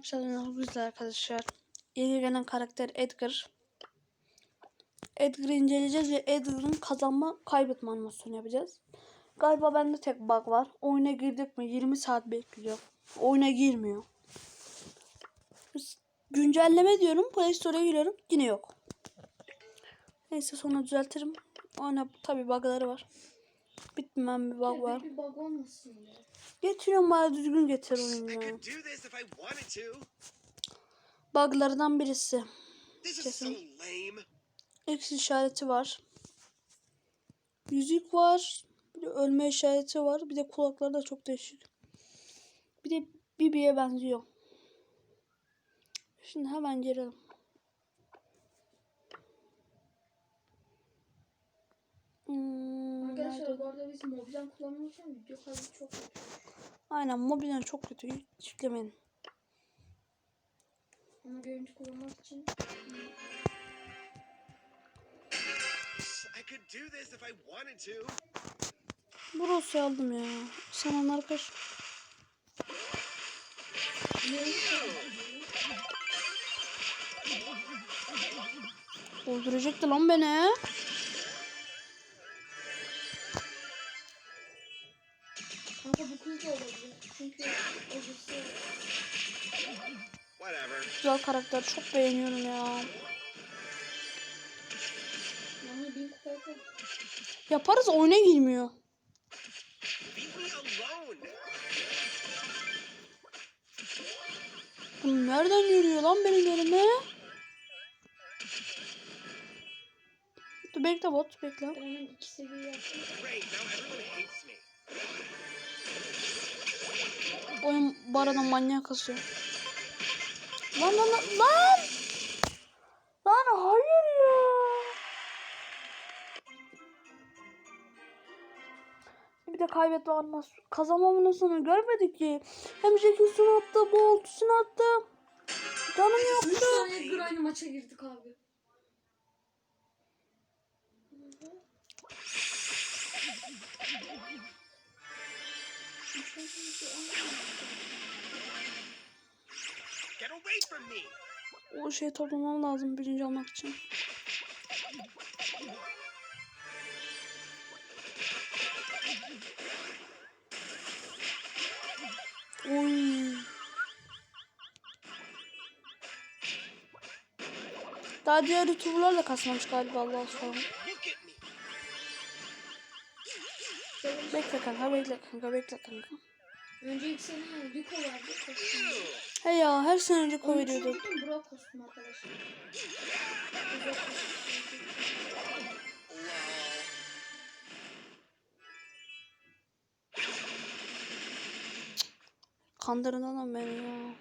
arkadaşlar güzel arkadaşlar. Yeni gelen karakter Edgar. Edgar'ı inceleyeceğiz ve Edgar'ın kazanma kaybetme animasyonu yapacağız. Galiba bende tek bug var. Oyuna girdik mi 20 saat bekliyor. Oyuna girmiyor. Güncelleme diyorum. Play Store'a giriyorum. Yine yok. Neyse sonra düzeltirim. Ona tabi bug'ları var. Bitmeyen bir bug var. Bir bug olmasın ya. Getiriyorum bari düzgün getir oyunu I ya. Bug'lardan birisi. Kesin. X işareti var. Yüzük var. Bir de ölme işareti var. Bir de kulakları da çok değişik. Bir de Bibi'ye benziyor. Şimdi hemen girelim. Hmm, Arkadaşlar nerede? bu arada biz mobilden kullanmıyoruz ama video kaydı çok kötü. Aynen mobilden çok kötü. Hiç yüklemeyin. Ama görüntü kullanmak için I could do this if I wanted to. Burası aldım ya. Sen arkadaş. Öldürecekti lan beni. Güzel karakter. Çok beğeniyorum ya. Yaparız oyuna girmiyor. Leave me alone. Bu nereden yürüyor lan benim yerime? Dur bekle bot bekle. Oyun bu arada manyak kasıyor. Lan lan lan lan! Lan hayır ya. Bir de kaybetme olmaz. Kazanmamın sonunu görmedik ki. Hem Jackson attı, Bolt'un attı. Canım 3 yoktu. saniye Edgar aynı maça girdik abi. O şeyi toplamam lazım birinci olmak için. Oy. Daha diğer youtuberlar da kasmamış galiba Allah sonra. Bekle kanka bekle kanka bekle kanka. Önce ilk sene Rico vardı. Kostüm. He ya her sene önce veriyorduk. gittim Brock kostüm arkadaşlar. Kandırın lan beni ya.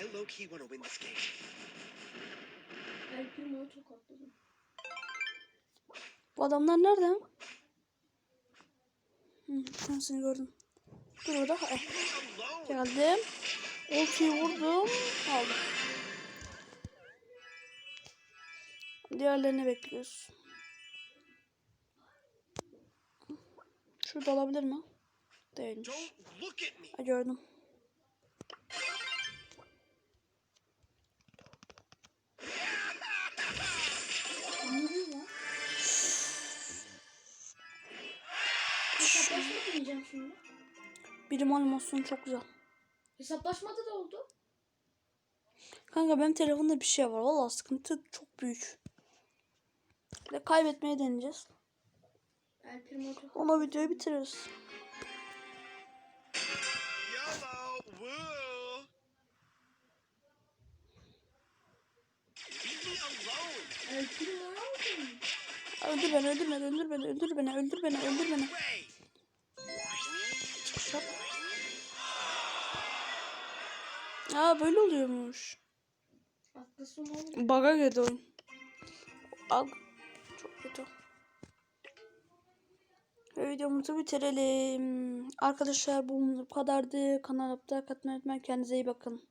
I low key want to win this game. Tokatladım. Bu adamlar nerede? Hı, ben seni gördüm. Dur orada. Eh, geldim. Ultiyi vurdum. Aldım. Diğerlerini bekliyoruz. Şurada olabilir mi? Değilmiş. Ha, gördüm. Hesaplaşma mı diyeceğim şimdi? Birim animasyonu çok güzel. Hesaplaşmada da oldu. Kanka benim telefonda bir şey var. Valla sıkıntı çok büyük. Bir de kaybetmeyi deneyeceğiz. Ona videoyu bitiririz. Öldür beni, öldür beni, öldür beni, öldür beni, öldür beni, öldür beni. Way. Şap. Aa böyle oluyormuş. Baga girdi oyun. Al. Çok kötü. Videomuzu bitirelim. Arkadaşlar bu kadardı. Kanala abone olmayı. Kendinize iyi bakın.